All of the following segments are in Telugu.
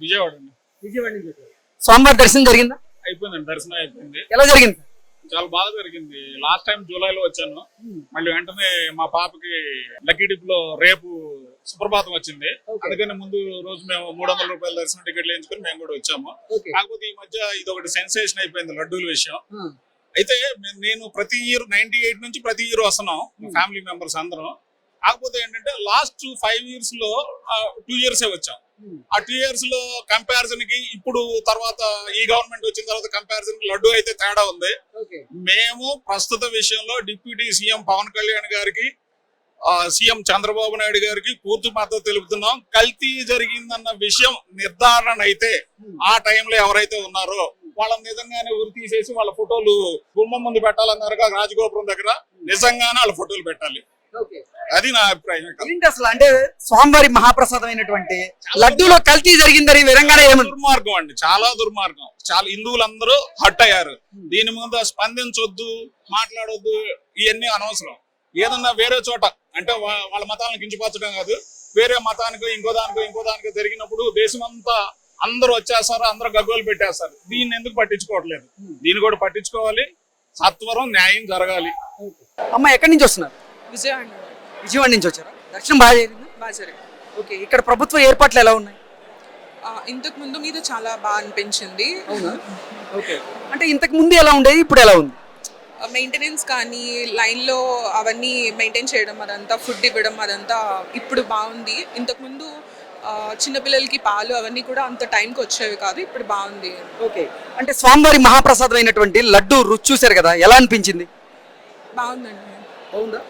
విజయవాడ అండి. విజయవాడ నుంచి వచ్చారు. స్వామివారి దర్శనం జరిగిందా? అయిపోయిందండి దర్శనం అయిపోయింది. ఎలా జరిగింది? చాలా బాగా జరిగింది. లాస్ట్ టైం జూలైలో వచ్చాను. మళ్ళీ వెంటనే మా పాపకి లక్కీ డిప్లో రేపు సుప్రభాతం వచ్చింది. అందుకని ముందు రోజు మేము మూడు వందల రూపాయల దర్శనం టికెట్లు వేయించుకొని మేము కూడా వచ్చాము. ఓకే కాకపోతే ఈ మధ్య ఇది ఒకటి సెన్సేషన్ అయిపోయింది లడ్డూల విషయం. అయితే మే- నేను ప్రతి ఇయర్ నైన్టీ ఎయిట్ నుంచి ప్రతి ఇయర్ వస్తున్నాం. ఫ్యామిలీ మెంబర్స్ అందరం. కాకపోతే ఏంటంటే లాస్ట్ ఫైవ్ ఇయర్స్లో టూ ఇయర్స్ వచ్చాం. ఆ టూ ఇయర్స్లో కంపారిజన్కి ఇప్పుడు తర్వాత ఈ గవర్నమెంట్ వచ్చిన తర్వాత కంపారిజన్ లడ్డు అయితే తేడా ఉంది. మేము ప్రస్తుత విషయంలో డిప్యూటీ సీఎం పవన్ కళ్యాణ్ గారికి సీఎం చంద్రబాబు నాయుడు గారికి పూర్తి మద్దతు తెలుపుతున్నాం. కల్తీ జరిగిందన్న విషయం నిర్ధారణ అయితే ఆ టైంలో ఎవరైతే ఉన్నారో వాళ్ళని నిజంగానే ఉరి తీసేసి వాళ్ళ ఫోటోలు గుమ్మం ముందు పెట్టాలన్నారు రాజగోపురం దగ్గర. నిజంగానే వాళ్ళ ఫోటోలు పెట్టాలి. ఓకే అది నా అభిప్రాయం. ఏంటి అసలు అంటే స్వామివారి మహాప్రసాదం అయినటువంటి లడ్డూలో కల్తీ జరిగిందని విధంగానే ఏమన్నా దుర్మార్గం అండి చాలా దుర్మార్గం. చాలా హిందువులందరూ హట్ అయ్యారు. దీని మీద స్పందించొద్దు మాట్లాడొద్దు ఇవన్నీ అనవసరం. ఏదన్నా వేరే చోట అంటే వాళ్ళ మతాలను కించపరచడం కాదు. వేరే మతానికి ఇంకో దానికో ఇంకో దానికో జరిగినప్పుడు దేశం అంతా అందరూ వచ్చేస్తారు అందరూ గగ్గోలు పెట్టేస్తారు. దీన్ని ఎందుకు పట్టించుకోవట్లేదు? దీన్ని కూడా పట్టించుకోవాలి. సత్వరం న్యాయం జరగాలి. అమ్మ ఎక్కడి నుంచి వస్తున్నారు? విజయవాడ విజయవాడ నుంచి వచ్చారా? దర్శనం బాగా జరిగిందా? బాగా జరిగింది. ఓకే ఇక్కడ ప్రభుత్వ ఏర్పాట్లు ఎలా ఉన్నాయి? ఇంతకు ముందు మీద చాలా బాగా అనిపించింది. అవునా? ఓకే. అంటే ఇంతకు ముందు ఎలా ఉండేది ఇప్పుడు ఎలా ఉంది? మెయింటెనెన్స్ కానీ లైన్లో అవన్నీ మెయింటైన్ చేయడం అదంతా ఫుడ్ ఇవ్వడం అదంతా ఇప్పుడు బాగుంది. ఇంతకు ముందు ఆ, చిన్నపిల్లలకి పాలు అవన్నీ కూడా అంత టైంకి వచ్చేవి కాదు ఇప్పుడు బాగుంది. ఓకే. అంటే స్వామివారి మహాప్రసాదం అయినటువంటి లడ్డు రుచి చూశారు కదా ఎలా అనిపించింది? బాగుందండి. అవునా?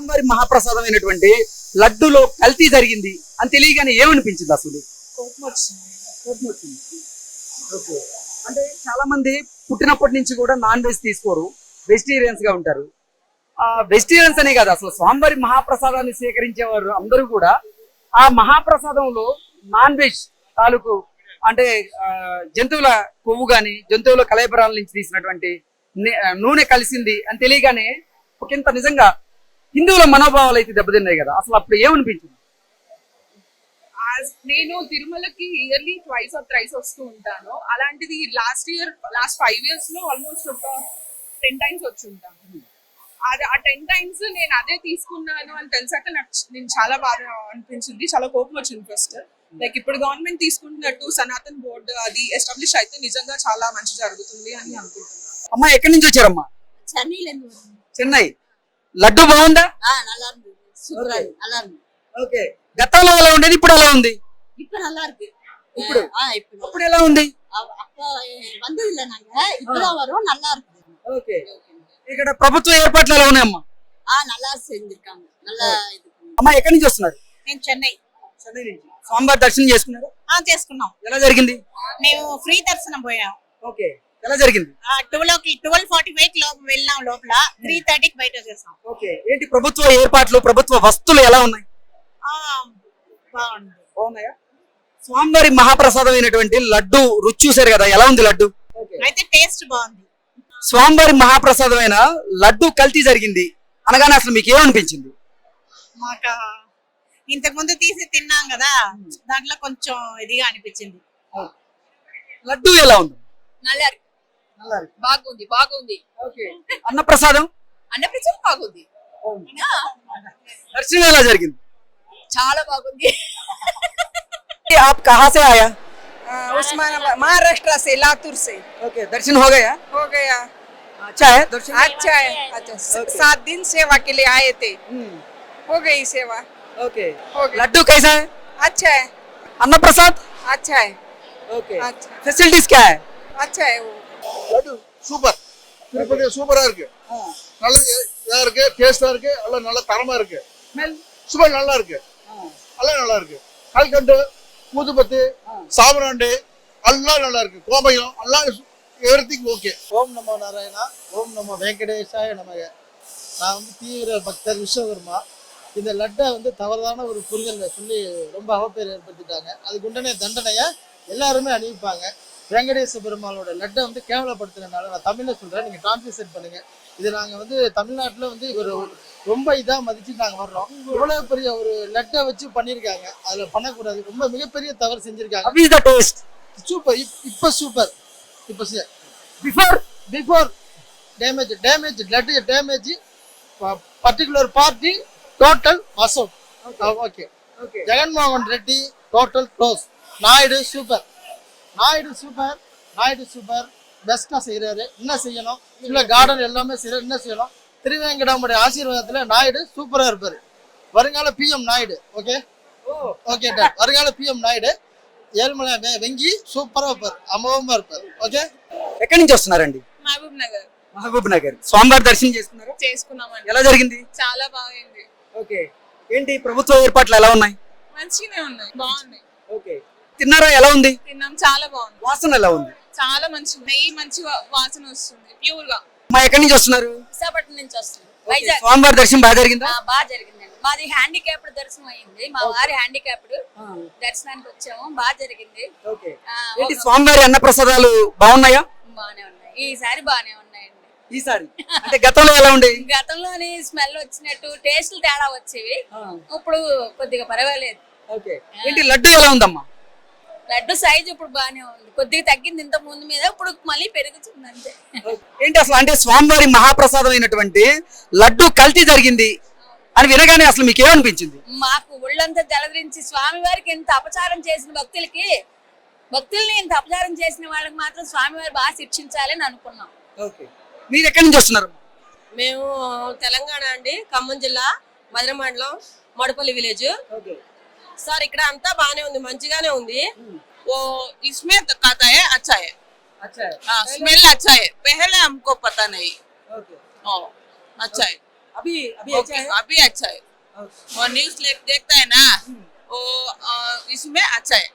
స్వామివారి మహాప్రసాదం అయినటువంటి లడ్డులో కల్తీ జరిగింది అని తెలియగానే ఏమనిపించింది అసలు? అంటే చాలా మంది పుట్టినప్పటి నుంచి కూడా నాన్ వెజ్ తీసుకోరు. వెజిటేరియన్స్గా ఉంటారు. ఆ వెజిటేరియన్స్ అనే కాదు అసలు స్వామివారి మహాప్రసాదాన్ని స్వీకరించేవారు అందరూ కూడా ఆ మహాప్రసాదంలో నాన్ వెజ్ తాలూకు అంటే జంతువుల కొవ్వు గాని జంతువుల కలయబరాల నుంచి తీసినటువంటి నూనె కలిసింది అని తెలియగానే ఒకంత నిజంగా హిందువుల మనోభావాలు అయితే దెబ్బతిన్నాయి కదా. అసలు అప్పుడు ఏమనిపించింది? నేను తిరుమలకి ఇయర్లీ ట్వైస్ ఆర్ థ్రైస్ వస్తూ ఉంటాను. అలాంటిది లాస్ట్ ఇయర్ లాస్ట్ ఫైవ్ ఇయర్స్లో ఆల్మోస్ట్ ఒక టెన్ టైమ్స్ వచ్చి ఉంటాను. Hmm. అది ఆ టెన్ టైమ్స్ నేను అదే తీసుకున్నాను అని తెలిసాక నాకు నేను చాలా బాధ అనిపించింది. చాలా కోపం వచ్చింది ఫస్ట్ లైక్ ఇప్పుడు గవర్నమెంట్ తీసుకుంటున్నట్టు సనాతన్ బోర్డు అది ఎస్టాబ్లిష్ అయితే నిజంగా చాలా మంచి జరుగుతుంది అని అనుకుంటున్నాను. అమ్మా ఎక్కడి నుంచి వచ్చారమ్మా? చెన్నై చెన్నై. లడ్డు బాగుందా ஆ நல்லா இருந்தது சூப்பரா இருக்கு நல்லா இருந்தது ఓకే గతంలో ఎలా ఉండేది ఇప్పుడు ఎలా ఉంది இப்ப நல்லா இருக்கு ఇప్పుడు? ஆ இப்ப நல்லா- అప్పుడు ఎలా ఉంది அவ- அப்ப வந்தது இல்ல நாங்க இப்பதான் வரோம் நல்லா இருக்குது ఓకే ఇక్కడ ప్రభుత్వ ఏర్పాట్లు ఎలా ఉన్నాయమ్మా ஆ நல்லா செஞ்சிருக்காங்க நல்லா இது பண்ணி- అమ్మా ఎక్కడి నుంచి వస్తున్నారు నేను చెన్నై చెన్నై నుంచి స్వామివారి దర్శనం చేసుకున్నారు ఆ చేసుకున్నాం ఎలా జరిగింది మేము ఫ్రీ దర్శనం పోయాం ఓకే ఎలా జరిగింది ట్వెల్వ్ కి ట్వెల్వ్ ఫార్టీ ఫైవ్ లో వెళ్ళాం లోపల త్రీ థర్టీకి బయట వచ్చేసాం ఓకే ఏంటి ప్రభుత్వ ఏర్పాట్లు ప్రభుత్వ వస్తువులు ఎలా ఉన్నాయి ఆ, బాగుంది బాగున్నాయా స్వామివారి మహాప్రసాదం అయినటువంటి లడ్డు రుచి చూశారు కదా ఎలా ఉంది లడ్డు అయితే టేస్ట్ బాగుంది స్వామివారి మహాప్రసాదమైన లడ్డు కల్తీ జరిగింది అనగానే అసలు మీకు ఏమనిపించింది మాకు ఇంతకు ముందు తీసి తిన్నాం కదా దాంట్లో కొంచెం ఇదిగా అనిపించింది లడ్డు ఎలా ఉంది நல்லா இருக்கு బాగుంది బాగుంది ఓకే అన్నప్రసాదం అన్నప్రచారం బాగుంది దర్శనం ఎలా జరిగింది చాలా బాగుంది आप कहाँ से आया ఉస్మానాబాద్ మహారాష్ట్ర से लातूर से ओके दर्शन हो गया हो गया अच्छा है दर्शन अच्छा है अच्छा Okay. सात दिन सेवा के लिए आए थे हो गई सेवा ओके हो गई लड्डू कैसा है अच्छा है अन्न प्रसाद अच्छा है ओके अच्छा फैसिलिटीज क्या है अच्छा है वो லட்டு சூப்பர். திருப்பதி சூப்பரா இருக்கு. நல்ல இதா இருக்கு டேஸ்டா இருக்கு எல்லாம் நல்ல தரமா இருக்கு. சுவர் நல்லா இருக்கு. எல்லாம் நல்லா இருக்கு. கல்கண்டு ஊதுபத்து சாமராண்டு எல்லாம் நல்லா இருக்கு. கோமயம் எல்லாம் எவ்ரிதிங் ஓகே ஓம் நமோ நாராயணா ஓம் நமோ வெங்கடேஷாய நமக. நான் வந்து தீவிர பக்தர் விஸ்வகர்மா. இந்த லட்டை வந்து தவறான ஒரு புரிதலை சொல்லி ரொம்ப அவப்பேர் ஏற்படுத்திட்டாங்க. அதுக்கு உண்டான தண்டனையை எல்லாருமே அணிவிப்பாங்க. வெங்கடேச பெருமாளோட லட்டை வந்து கேவலப்படுத்துறதுனால நான் தமிழில் சொல்கிறேன் நீங்கள் டிரான்ஸ்லேஷன் பண்ணுங்கள் இது நாங்கள் வந்து தமிழ்நாட்டில் வந்து ஒரு ரொம்ப இதாக மதித்து நாங்கள் வர்றோம். இவ்வளோ பெரிய ஒரு லெட்டை வச்சு பண்ணியிருக்காங்க அதில் பண்ணக்கூடாது. ரொம்ப மிகப்பெரிய தவறு செஞ்சுருக்காங்க. சூப்பர் இப்போ சூப்பர் இப்போ before before damage damage letter damage particular party total Ashok okay Jaganmohan Reddy total close Naidu super Naidu super Naidu super பெஸ்டா செய்யறாரு என்ன செய்யணும் இல்ல கார்டன் எல்லாமே செய்யறாரு என்ன செய்யணும் திருவேங்கடாமுடைய ஆசீர்வாதத்துல நாயுடு சூப்பரா இருப்பாரு வருங்கால PM Naidu okay okay done வருங்கால பிஎம் நாயுடு ஏழ்மலை வெ- வெங்கி சூப்பரா இருப்பார் அமோகமா இருப்பார் ఓకే ఎక్కడి నుంచి వస్తున్నారండి మహబూబ్ నగర్ మహబూబ్ నగర్ స్వామివారి దర్శనం చేసుకున్నారా చేసుకున్నామండి ఎలా జరిగింది చాలా బాగైంది ఓకే ఏంటి ప్రభుత్వ ఏర్పాట్లు ఎలా ఉన్నాయి మంచిగానే ఉన్నాయి బాగున్నాయి ఓకే తిన్నారా? ఎలా ఉంది? తిన్నాం చాలా బాగుంది. వాసన ఎలా ఉంది? చాలా మంచి నెయ్యి మంచి వాసన వస్తుంది ప్యూర్గా మా ఎక్కడి నుంచి వస్తున్నారు? విశాఖపట్నం నుంచి వస్తుంది వైజాగ్. స్వామివారి దర్శనం బాగా జరిగిందా? ఆ, బాగా జరిగిందండి. మాది హ్యాండిక్యాప్డ్ దర్శనం అయింది. మా వారి హ్యాండిక్యాప్డ్ దర్శనానికి వచ్చాము. బాగా జరిగింది. స్వామివారి అన్న ప్రసాదాలు బాగున్నాయా? బాగానే ఉన్నాయి. ఈసారి బాగానే ఉన్నాయండి. ఈసారి అంటే గతంలో ఎలా ఉండే గతంలోని స్మెల్ వచ్చినట్టు టేస్ట్లు తేడా వచ్చేవి. ఇప్పుడు కొద్దిగా పర్వాలేదు. ఓకే. ఏంటి లడ్డు ఎలా ఉందమ్మా? లడ్డు సైజ్ ఇప్పుడు బాగానే ఉంది. కొద్దిగా తగ్గింది ఇంత ముందు మీద ఇప్పుడు మళ్ళీ పెరుగుతుంది అంతే. ఏంటి అసలు అంటే స్వామివారి మహాప్రసాదం అయినటువంటి లడ్డు కల్తీ జరిగింది అని వినగానే అసలు మీకు ఏమనిపించింది మాకు ఒళ్ళంతా జలదరించి స్వామి వారికి ఇంత అపచారం చేసిన భక్తులకి భక్తుల్ని ఇంత అపచారం చేసిన వాళ్ళకి మాత్రం స్వామివారు బాగా శిక్షించాలని అనుకున్నాం. ఓకే. మీరు ఎక్కడి నుంచి వస్తున్నారు? మేము తెలంగాణ అండి ఖమ్మం జిల్లా మధుర మండలం మడపల్లి విలేజ్. ఓకే. సార్ ఇక్కడ అంతా బానే ఉంది మంచిగానే ఉంది ఓ इसमें तो कहता है अच्छा है అచ్చా हाँ स्मेल अच्छा है पहले हमको पता नहीं ఓకే ओ अच्छा है అభి అభి ओके अभी अच्छा है वो न्यूज देखता है ना वो अ, इसमें अच्छा है